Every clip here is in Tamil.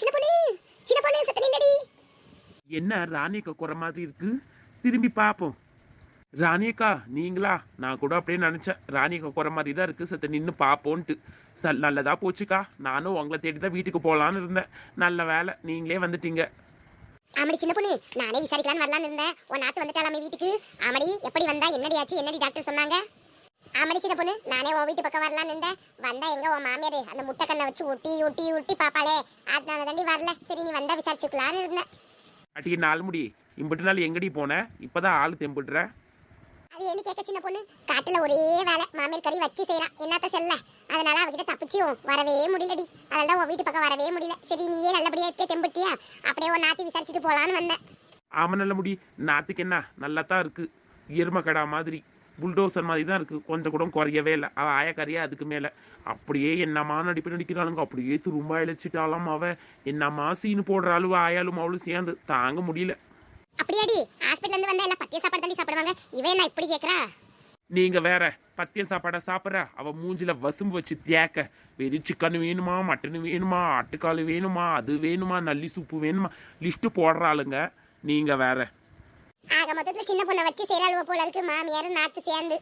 சின்ன பொண்ணு சின்ன பொண்ணு சத்தம் இல்லடி என்ன ராணியக்கா குறை மாதிரி இருக்கு? திரும்பி பார்ப்போம் ராணியக்கா நீங்களா? நான் கூட அப்படியே நினச்சேன். ராணியக்கா குறை மாதிரி தான் இருக்கு. சத்த நின்று பார்ப்போன்ட்டு சல் நல்லதா போச்சுக்கா. நானும் உங்களை தேடி தான் வீட்டுக்கு போகலான்னு இருந்தேன். நல்ல வேலை. நீங்களே வந்துட்டீங்க. ஆமடி சின்ன பொண்ணு நானே விசாரிக்கலாம்னு வரலாம்னு இருந்தேன். உன் நாத்து வந்துட்டாலாமே வீட்டுக்கு. ஆமடி எப்படி வந்தா? என்னடி ஆச்சு? என்னடி டாக்டர் சொன்னாங்க? ஆமடி சின்ன பொண்ணு. நானே உன் வீட்டு பக்கம் வரலாம்னு இருந்தேன் வந்தா எங்க உன் மாமியார் அந்த முட்டை கண்ணை வச்சு ஒட்டி ஒட்டி ஒட்டி பாப்பாளே அதனால தாண்டி வரல. சரி நீ வந்தா விசாரிச்சுக்கலான்னு இருந்தேன். அட்டிக்கு நாள் முடி. இம்பிட்டு நாள் எங்கடி போனேன் இப்போதான் ஆள் தெம்பிடுற. அது என்ன கேட்க சின்ன பொண்ணு? காட்டுல ஒரே வேலை. மாமியார் கறி வச்சு செய்யறான் என்னத்த செல்ல? அதனால அவகிட்ட தப்பிச்சியும் வரவே முடியலடி. அதனால உன் வீட்டு பக்கம் வரவே முடியல. சரி நீயே நல்லபடியா இருப்பே தெம்பிட்டியா? அப்படியே ஒரு நாத்தி விசாரிச்சுட்டு போலான்னு வந்தேன். ஆமாம் நல்ல முடி. நாத்துக்கு என்ன? நல்லா தான் இருக்கு எருமக்கடா மாதிரி. புல்டோசர் மாதிரி தான் இருக்கு. கொஞ்சம் கூட குறையவே இல்லை. அவ ஆயக்காரியா அதுக்கு மேலே. அப்படியே என்னம்மா நடிப்பு நடிக்கிறாளுங்க. அப்படியே திரும்ப இழைச்சிட்டாலாம் அவ. என்னம்மா சீனு போடுற அளவு ஆயாலும் அவளும் சேர்ந்து தாங்க முடியல. அப்படியாடி? ஹாஸ்பிட்டல்ல இருந்து வந்தா எல்லாம் பத்திய சாப்பாடு தாண்டி சாப்பிடுவாங்க. இவன் நான் இப்படி கேக்குறா? நீங்க வேற பத்திய சாப்பாடை சாப்பிட்ற? அவ மூஞ்சில வசும்பு வச்சு தேக்க. வெறி சிக்கன் வேணுமா மட்டன் வேணுமா ஆட்டுக்கால் வேணுமா அது வேணுமா நல்லி சூப்பு வேணுமா லிஸ்ட் போடுறாளுங்க நீங்க வேற. ஆக மொத்தத்துல சின்ன பொண்ணை வச்சு செய்யறாளுவ போல இருக்கு மாமியார் நாத்து சேர்ந்து.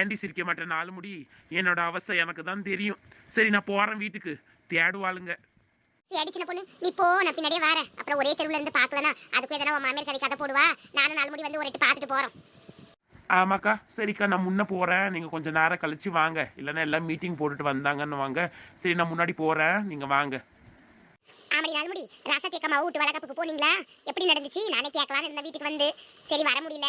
ஏண்டி சிரிக்க மாட்டேன் நாலு முடி? என்னோட அவஸ்தை எனக்கு தான் தெரியும். சரி நான் போறேன் வீட்டுக்கு. தேடுவாளுங்க. சரி சின்ன பொண்ணு. நீ போ நான் பின்னாடியே வரேன். அப்புறம் ஒரே தெருவுல இருந்து பாக்கலனா அதுக்கு எதனா உன் மாமியார் கறி கதை போடுவா? நானும் நாலு முடி வந்து ஒரு எட்டு பார்த்துட்டு போறோம். ஆமாக்கா. சரிக்கா நான் முன்ன போறேன். நீங்க கொஞ்ச நேரம் கழிச்சு வாங்க. இல்லைன்னா எல்லாம் மீட்டிங் போட்டுட்டு வந்தாங்கன்னு வாங்க சரி நான் முன்னாடி போறேன். நீங்க வாங்க. ஆமடி நாலு முடி ராசா வீட்டு வளகப்புக்கு போனீங்களா? எப்படி நடந்துச்சு? நானே கேட்கலான்னு இருந்த வீட்டுக்கு வந்து. சரி வர முடியல.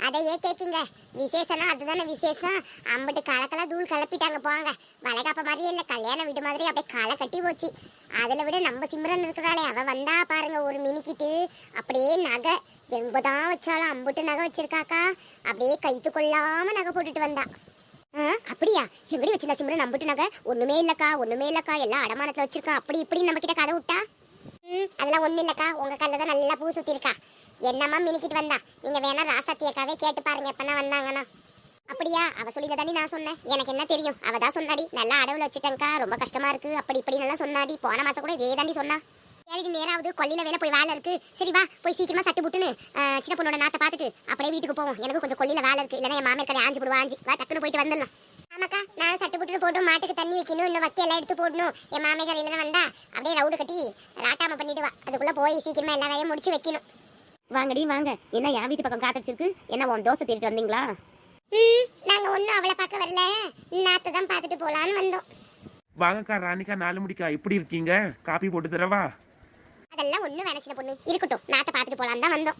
அதையே கேட்குங்க. விசேஷம்னா அதுதானே விசேஷம். அம்பிட்டு கலக்கெல்லாம் தூள் கலப்பிட்டாங்க போங்க. வளைகாப்ப மாதிரியே இல்லை கல்யாண வீடு மாதிரி அப்படியே களை கட்டி போச்சு. அதில் விட நம்ம சிம்ரன் இருக்கிறாளே. அவ வந்தா பாருங்க ஒரு மினிக்கிட்டு அப்படியே நகை. எங்கதான் வச்சாலும் அம்புட்டு நகை வச்சிருக்காக்கா. அப்படியே கைத்து கொள்ளாம நகை போட்டுட்டு வந்தா. அப்படியா? எங்கடி வச்சிருந்தா சிம்ரன் நம்பிட்டுனாங்க நகை. ஒண்ணுமே இல்லக்கா ஒண்ணுமே இல்லக்கா. எல்லாம் அடமானத்துல வச்சிருக்கா. அப்படி இப்படி நம்ம கிட்ட கதை விட்டா? ம் அதெல்லாம் ஒண்ணு இல்லக்கா. உங்க கல்ல தான் நல்லா பூ சுத்தி இருக்கா என்னம்மா மினிக்கிட்டு வந்தா? நீங்க வேணா ராசாத்தியக்காவே கேட்டு பாருங்க எப்பனா வந்தாங்கன்னா. அப்படியா? அவ சொல்லிதான் நான் சொன்னேன். எனக்கு என்ன தெரியும்? அவ தான் சொன்னாடி. நல்லா அடவுல வச்சுட்டேங்க்கா ரொம்ப கஷ்டமா இருக்கு. அப்படி இப்படி நல்லா சொன்னாடி. போன மாசம் கூட இதே தாண்டி சொன்னா. சரிடி நேராவது கொல்லில வேலை போய் வேலை இருக்கு. சரி வா போய் சீக்கிரமா சட்டு புட்டுன்னு சின்ன பொண்ணோட நாத்தை பார்த்துட்டு அப்படியே வீட்டுக்கு போவோம். எனக்கு கொஞ்சம் கொல்லில வேலை இருக்கு. இல்லைன்னா என் மாமியார் கடை ஆஞ்சு போடுவா ஆஞ்சி. வா டக்குன்னு போயிட்டு வந்துடலாம். ஆமாக்கா நான் சட்டு புட்டு போட்டு மாட்டுக்கு தண்ணி வைக்கணும். இன்னும் வக்கி எல்லாம் எடுத்து போடணும். என் மாமியார் இல்லைன்னா வந்தா அப்படியே ரவுடு கட்டி ராட்டாம பண்ணிடுவா. அதுக்குள்ள போய் சீக்கிரமா எல்லா வேலையும் முடிச்சு வைக்கணும். வாங்கடி வாங்க. என்ன என் வீட்டு பக்கம் காத்தடிச்சிருக்கு என்ன உன் தோசை தேடிட்டு வந்தீங்களா? ம், நாங்க ஒன்றும் அவளை பார்க்க வரல. நாத்தை தான் பார்த்துட்டு போலான்னு வந்தோம். வாங்கக்கா ராணிக்கா நாலு முடிக்கா. எப்படி இருக்கீங்க? காப்பி போட்டு தரவா? அதெல்லாம் ஒன்றும் வேணாம் சின்ன பொண்ணு. இருக்கட்டும் நாத்தை பார்த்துட்டு போலான்னு தான் வந்தோம்.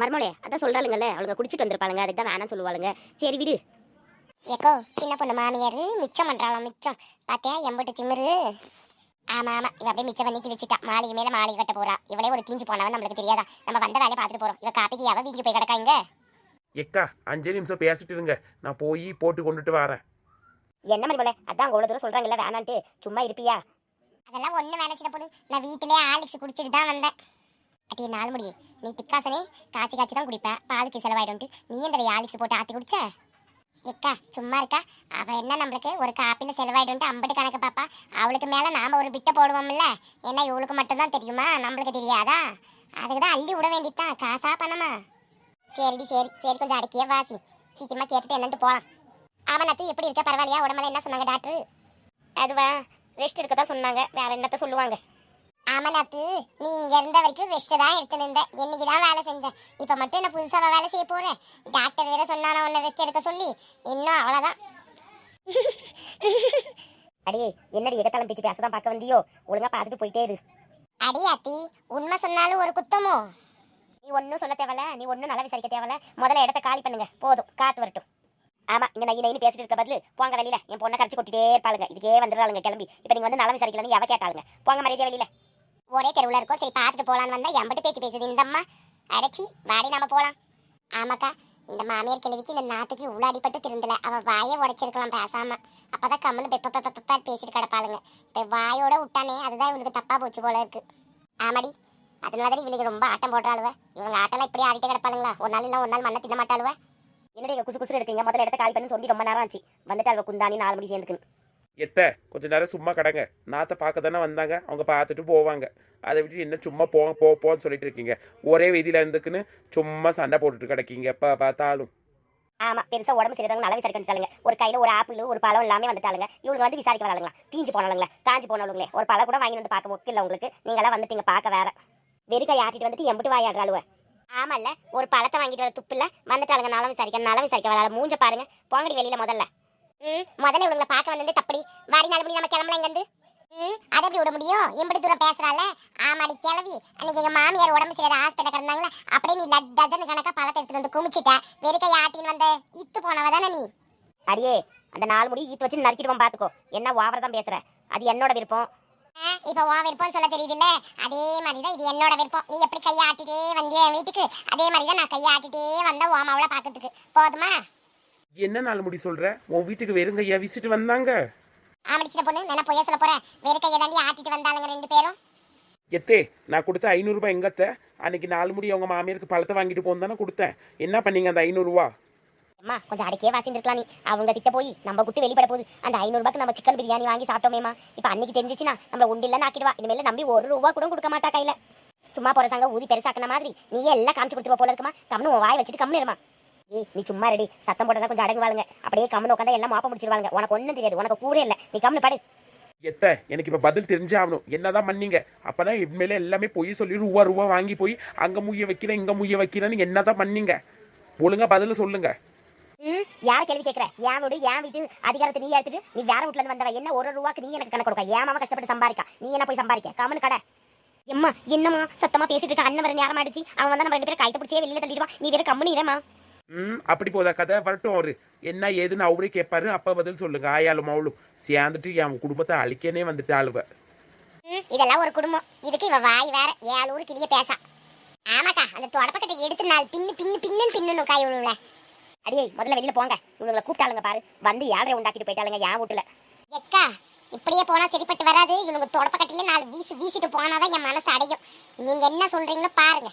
மருமலே அதான் சொல்றாளுங்கல்ல அவளுங்க குடிச்சிட்டு வந்திருப்பாளுங்க அதுக்கு தான் வேணாம் சொல்லுவாளுங்க. சரி விடு. ஏக்கோ சின்ன பொண்ணு மாமியார் மிச்சம் பண்றாளாம் மிச்சம். பாத்தியா எம்பட்டு திமிரு. ஆமா ஆமா இவ அப்படியே மிச்சம் பண்ணி கிழிச்சிட்டா. மாளிகை மேல மாளிகை கட்ட போறா. இவளே ஒரு தீஞ்சு போனவன் நம்மளுக்கு தெரியாதா? நம்ம வந்த வேலையை பார்த்துட்டு போறோம். இவ காப்பிக்கு எவ வீங்கி போய் கிடக்கா இங்க? எக்கா அஞ்சு நிமிஷம் பேசிட்டு இருங்க. நான் போய் போட்டு கொண்டுட்டு வரேன். என்ன மருமலே அதான் அவங்க இவ்வளவு தூரம் சொல்றாங்கல்ல வேணான்ட்டு. சும்மா இருப்பியா? அதெல்லாம் ஒன்றும் வேணாம் சின்ன பொண்ணு. நான் வீட்டிலே ஆலிக்ஸ் குடிச்சிட்டு தான் வந்தேன். அட்டி நாள் முடியே நீ திக்காசனே. காய்ச்சி காய்ச்சி தான் குடிப்பேன் பாலுக்கு செலவாயிடும்ட்டு. நீ இந்த ஆலிக்ஸ் போட்டு ஆற்றி குடிச்ச? எக்கா சும்மா இருக்கா? அவள் என்ன நம்மளுக்கு? ஒரு காப்பியில் செலவாயிடும்ட்டு அம்பட்டு கணக்கு பாப்பா. அவளுக்கு மேலே நாம் ஒரு பிட்டை போடுவோம்ல. ஏன்னா இவளுக்கு மட்டும்தான் தெரியுமா? நம்மளுக்கு தெரியாதா? அதுக்கு தான் அள்ளி விட வேண்டியதுதான் காசா பணமா? சரிடி சரி. சரி கொஞ்சம் அடக்கியே வாசி. சீக்கிரமாக கேட்டுட்டு என்னன்ட்டு போலாம். ஆமனாத்து எப்படி இருக்க? பரவாயில்லையா? உடம்புல என்ன சொன்னாங்க டாக்டர்? அதுவா? ரெஸ்ட் எடுக்க தான் சொன்னாங்க. வேற என்னத்த சொல்லுவாங்க? ஆமனாத்து நீ இங்க இருந்த வரைக்கும் ரெஸ்ட் தான் எடுத்து நின்ற இன்னைக்கு தான் வேலை செஞ்சேன். இப்ப மட்டும் என்ன புதுசாவா வேலை செய்ய போறேன் டாக்டர் வேற சொன்னானா உன்னை ரெஸ்ட் எடுக்க சொல்லி? இன்னும் அவ்வளவுதான். அடியே என்னடி எகத்தாலம் பேச்சு பேசதான் பார்க்க வந்தியோ? ஒழுங்கா பார்த்துட்டு போயிட்டே இரு. அடி அத்தி உண்மை சொன்னாலும் ஒரு குத்தமோ? நீ ஒன்றும் சொல்ல தேவையில்ல நீ ஒன்றும் நல்லா விசாரிக்க தேவையில்ல முதல்ல இடத்த காலி பண்ணுங்க. போதும். காத்து வரட்டும். ஆமா இங்க நைய நைன்னு பேசிட்டு இருக்க பதில் போங்க வெளியில. என் பொண்ணை கரைச்சி கொட்டிட்டே இருப்பாளுங்க. இதுக்கே வந்துடுறாளுங்க கிளம்பி. இப்போ நீங்க வந்து நலம் விசாரிக்கலன்னு எவ கேட்டாளுங்க? போங்க மரியாதை வெளியில. ஒரே தெருவுல இருக்கோம். சரி பார்த்துட்டு போலான்னு வந்தா எம்பட்டு பேச்சு பேசுது. இந்த அம்மா அடைச்சி வாடி நாம போலாம். ஆமாக்கா இந்த மாமியார் கிழவிக்கு இந்த நாத்துக்கு உள்ளாடிப்பட்டு அடிபட்டு திருந்தல. அவ வாயை உடைச்சிருக்கலாம் பேசாம. அப்பதான் கம்முன்னு பெப்ப பெப்ப பெப்பா பேசிட்டு கிடப்பாளுங்க. இப்போ வாயோட விட்டானே அதுதான் இவளுக்கு தப்பா போச்சு போல இருக்கு. ஆமாடி அதனால தான் இவளுக்கு ரொம்ப ஆட்டம் போடுறாளுவ. இவங்க ஆட்டெல்லாம் இப்படி ஆடிட்டே கிடப்பாளுங்களா? ஒரு நாள் இல்லை ஒரு நாள் மண்ணை தின்ன மாட்டாளுவ என்னடி இங்க குசு குசு எடுக்கீங்க முதல்ல இடத்த காலி பண்ணி சொல்லி ரொம்ப நேரம் ஆச்சு. வந்துட்டு அவ குந்தாணி நாலு மணி சேர்ந்துக்கு எத்த கொஞ்ச நேரம் சும்மா கடங்க. நாத்தை பார்க்க தானே வந்தாங்க. அவங்க பார்த்துட்டு போவாங்க. அதை விட்டு என்ன சும்மா போ போ போன்னு சொல்லிட்டு இருக்கீங்க. ஒரே வீதியில் இருந்துக்குன்னு சும்மா சண்டை போட்டுட்டு கிடக்கீங்க. எப்போ பார்த்தாலும். ஆமா பெருசா உடம்பு சரியாதவங்க நல்லா விசாரிக்கிட்டாளுங்க ஒரு கையில ஒரு ஆப்பிள் ஒரு பழம் எல்லாமே வந்துட்டாளுங்க. இவங்க வந்து விசாரிக்க வராளுங்களா? தீஞ்சு போனாலுங்களே காஞ்சி போனாலுங்களே ஒரு பழம் கூட வாங்கி வந்து பார்க்க ஒக்கில்ல உங்களுக்கு. நீங்களாம் வந்துட்டீங்க பார்க்க வேற. வெறுக்கை ஆட்டிட்டு வந்துட்டு எம்பிட்டு வாயாடுறாளுவ. ஆமால்ல ஒரு பழத்தை வாங்கிட்டு வர துப்பு இல்ல வந்துட்டாளுங்க நல்லா விசாரிக்க நல்லா விசாரிக்க வராது மூஞ்ச பாருங்க போங்கடி வெளியில முதல்ல. ம் முதல்ல இவங்களை பார்க்க வந்தது தப்படி. வாடி நாலு மணி நம்ம கிளம்பலாம் இங்கேருந்து. ம் அதை எப்படி விட முடியும்? எம்படி தூரம் பேசுறால ஆமாடி கிளவி. அன்னைக்கு எங்க மாமியார் உடம்பு சரியாத ஹாஸ்பிட்டல் கிடந்தாங்களே அப்படியே நீ லட் டசன் கணக்கா பழத்தை எடுத்துட்டு வந்து குமிச்சிட்ட. வெறுக்கை ஆட்டின்னு வந்த இத்து போனவ தானே நீ? அடியே அந்த நாலு முடி ஈத்து வச்சு நறுக்கிடுவோம் பாத்துக்கோ. என்ன ஓவர தான் பேசுற. அது என்னோட விருப்பம். இப்ப உன் விருப்பம் சொல்ல தெரியுதுல்ல? அதே மாதிரி தான் இது என்னோட விருப்பம். நீ எப்படி கையை ஆட்டிட்டே வந்திய என் வீட்டுக்கு? அதே மாதிரி தான் நான் கையை ஆட்டிட்டே வந்த உன் மாவளை பார்க்கறதுக்கு போதுமா? என்ன நாள் முடி சொல்ற? உன் வீட்டுக்கு வெறுங்கையா விசிட்டு வந்தாங்க. ஆமடிச்சிட்ட பொண்ணு நான் பொய்ய சொல்ல போறேன்? வெறும் கையை தாண்டி ஆட்டிட்டு வந்தாளுங்க ரெண்டு பேரும். எத்தே நான் கொடுத்த ஐநூறுரூபா எங்கத்த? அன்னைக்கு நாலு முடி அவங்க மாமியாருக்கு பழத்தை வாங்கிட்டு போன்னு தானே கொடுத்தேன். என்ன பண்ணீங்க அந்த ஐநூறுரூவா அம்மா கொஞ்சம் அடக்கே வாசிந்துருக்கலாம் நீ. அவங்க கிட்ட போய் நம்ம குட்டு வெளிப்பட போகுது. அந்த ஐநூறு ரூபாய்க்கு நம்ம சிக்கன் பிரியாணி வாங்கி சாப்பிட்டோமேமா இப்போ அன்னைக்கு தெரிஞ்சிச்சுன்னா நம்மள உண்டில்ல ஆக்கிடுவா இனிமேல நம்பி ஒரு ரூபா கூட கொடுக்க மாட்டா கையில. சும்மா போற சங்க ஊதி பெருசாக்கின மாதிரி நீ எல்லாம் காமிச்சு கொடுத்துருவ போல இருக்குமா? கம்னு உன் வாய் வச்சுட்டு கம்னு இருமா. நீ நீ சும்மா ரெடி சத்தம் போட்டதா கொஞ்சம் அடங்குவாளுங்க. அப்படியே கம்னு உட்காந்தா எல்லாம் மாப்ப முடிச்சிருவாங்க உனக்கு ஒண்ணும் தெரியாது. உனக்கு கூட இல்ல. நீ கம்னு படு. எத்த எனக்கு இப்போ பதில் தெரிஞ்சாகணும் என்னதான் பண்ணீங்க? அப்போதான் இனிமேல எல்லாமே போய் சொல்லி ரூபா ரூபா வாங்கி போய் அங்கே முய்ய வைக்கிறேன் இங்கே முய்ய வைக்கிறேன்னு என்னதான் பண்ணீங்க? ஒழுங்கா பதில் சொல்லுங்க. ம். யார கேள்வி கேட்கற. என் வீடு என் வீட்டு அதிகாரத்தை நீ எடுத்துட்டு நீ வேற வீட்டுல இருந்து வந்தவ என்ன ஒரு ரூபாக்கு நீ எனக்கு கணக்கு கொடுக்க? ஏன் மாமா கஷ்டப்பட்டு சம்பாதிக்கா. நீ என்ன போய் சம்பாதிக்க? கம்னு கடை. எம்மா என்னம்மா? சத்தமா பேசிட்டு இருக்க. அண்ணன் வர நேரம் ஆயிடுச்சு அவன் வந்து நம்ம ரெண்டு பேரும் கைத்த பிடிச்சே வெளியில தள்ளிடுவான். நீ வேற கம்முனு இரமா. ம் அப்படி போதா கதை? வரட்டும் அவரு. என்ன ஏதுன்னு அவரே கேட்பாரு அப்ப பதில் சொல்லுங்க. ஆயாலும் அவளும் சேர்ந்துட்டு என் குடும்பத்தை அழிக்கனே வந்துட்டு ஆளுவ இதெல்லாம் ஒரு குடும்பம். இதுக்கு இவ வாய் வேற. ஏழு ஊரு கிளிய பேசா. ஆமாக்கா அந்த தொடப்பக்கட்டை எடுத்து நாள் பின்னு பின்னு பின்னு பின்னணும் காய் விழுவுல அடியே முதல்ல வெளியில போங்க. இவங்களை கூப்பிட்டாளுங்க பாரு. வந்து ஏழரை உண்டாக்கிட்டு போயிட்டாளுங்க என் வீட்டுல. எக்கா இப்படியே போனா சரிப்பட்டு வராது. இவனுங்க தொடப்பக்கட்டிலே நாலு வீசு வீசிட்டு போனாதான் என் மனசு அடையும். நீங்க என்ன சொல்றீங்களோ பாருங்க.